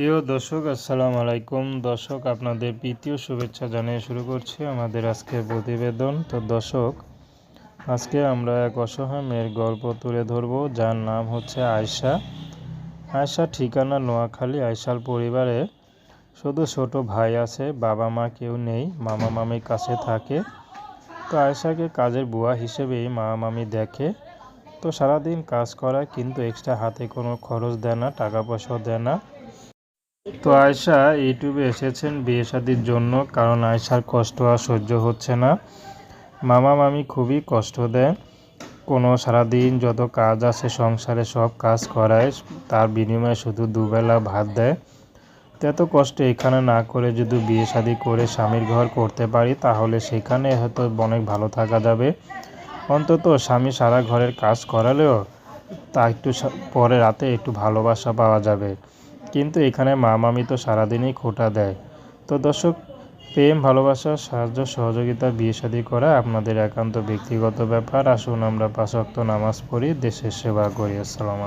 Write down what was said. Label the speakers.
Speaker 1: প্রিয় দর্শক, আসসালামু আলাইকুম। দর্শক, আপনাদের প্রীতীয় শুভেচ্ছা জানিয়ে শুরু করছি আমাদের আজকের প্রতিবেদন। তো দর্শক, আজকে আমরা এক অসহায় মেয়ের গল্প তুলে ধরব, যার নাম হচ্ছে আয়শা। আয়শা ঠিকানা নোয়াখালী আয়শাল পরিবারে শুধু ছোট ভাই আছে, বাবা মা কেউ নেই, মামা মামির কাছে থাকে। তো আয়শাকে কাজের বুয়া হিসেবেই মামা মামি দেখে। তো সারাদিন কাজ করায়, কিন্তু এক্সট্রা হাতে কোনো খরচ দেয় না, টাকা পয়সাও দেয় না। তো আয়শা, ইউটিউবে এসেছেন বিয়ে শাদির জন্য, কারণ আয়শার কষ্ট আর সহ্য হচ্ছে না। মামা, মামি খুবই কষ্ট দেয় কোনো সারাদিন যত কাজ আছে, সংসারে সব কাজ করায়, তার বিনিময়ে শুধু দুবেলা ভাত দেয়। এত কষ্ট এখানে না করে যদি বিয়ে শাদি করে স্বামীর ঘর করতে পারি, তাহলে সেখানে হয়তো অনেক ভালো থাকা যাবে। অন্তত স্বামী সারা ঘরের কাজ করালেও তা একটু পরে রাতে একটু ভালোবাসা পাওয়া যাবে। কিন্তু এখানে মা মামি তো সারাদিনই খোটা দেয়। তো দর্শক, প্রেম, ভালোবাসা, সাহায্য, সহযোগিতা, বিয়ে শাদী করা আপনাদের একান্ত ব্যক্তিগত ব্যাপার। আসুন আমরা পাঁচক্ত নামাজ পড়ি, দেশের সেবা করি। আসসালামু